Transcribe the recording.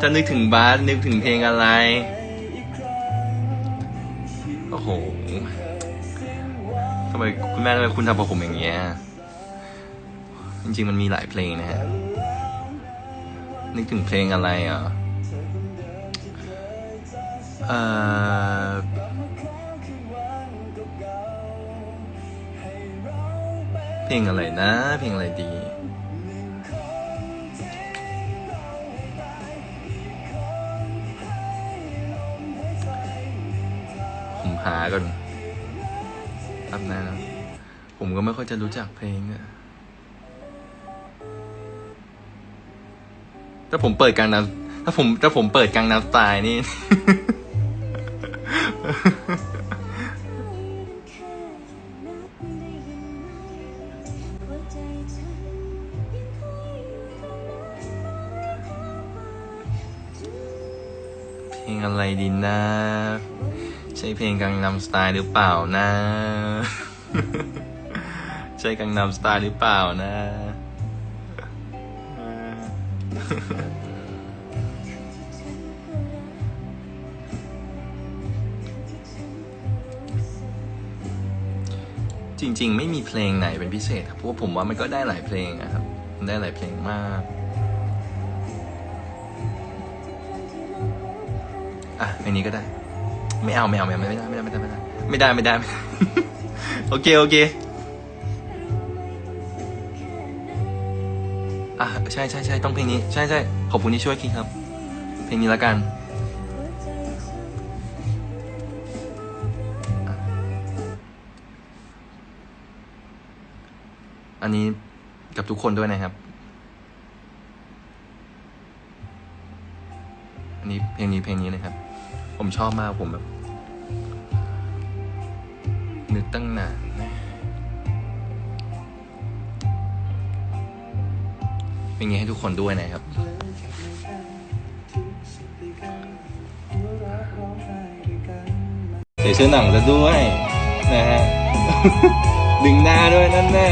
ถ้านึกถึงบาสนึกถึงเพลงอะไร โอ้โหทำไมคุณแม่ทำไมคุณทำกับผมอย่างเงี้ย จริงๆมันมีหลายเพลงนะฮะ นึกถึงเพลงอะไรอะ เอ่อเพลงอะไรนะ เพลงอะไรดี ผมหาก่อนแป๊บนะผมก็ไม่ค่อยจะรู้จักเพลงอะถ้าผมเปิดกลางน้ำถ้าผมถ้าผมเปิดกลางน้ำสไตล์นี่ เพลงอะไรดีนะ ใช่เพลงกังนำสไตล์หรือเปล่านะ ใช่กังนำสไตล์หรือเปล่านะเออจริงๆ ไม่มีเพลงไหนเป็นพิเศษครับเพราะว่าผมว่ามันก็ได้หลายเพลงอะครับมันได้หลายเพลงมากอะเพลงนี้ก็ได้ ไม่เอาไม่เอาไม่เอาไม่ได้ไม่ได้ไม่ได้ไม่ได้ไม่ได้ไม่ได้ไม่ได้โอเคโอเคอะใช่ใช่ใช่ต้องเพลงนี้ใช่ใช่ขอบคุณที่ช่วยคิดครับ เพลงนี้แล้วกันอันนี้กับทุกคนด้วยนะครับ นี้เพลงนี้เพลงนี้เลยครับ ผมชอบมากผมแบบนึกตั้งนานนะเป็นไงให้ทุกคนด้วยนะครับใส่เสื้อหนังซะด้วยนะฮะ ดึงหน้าด้วยนั่นแน่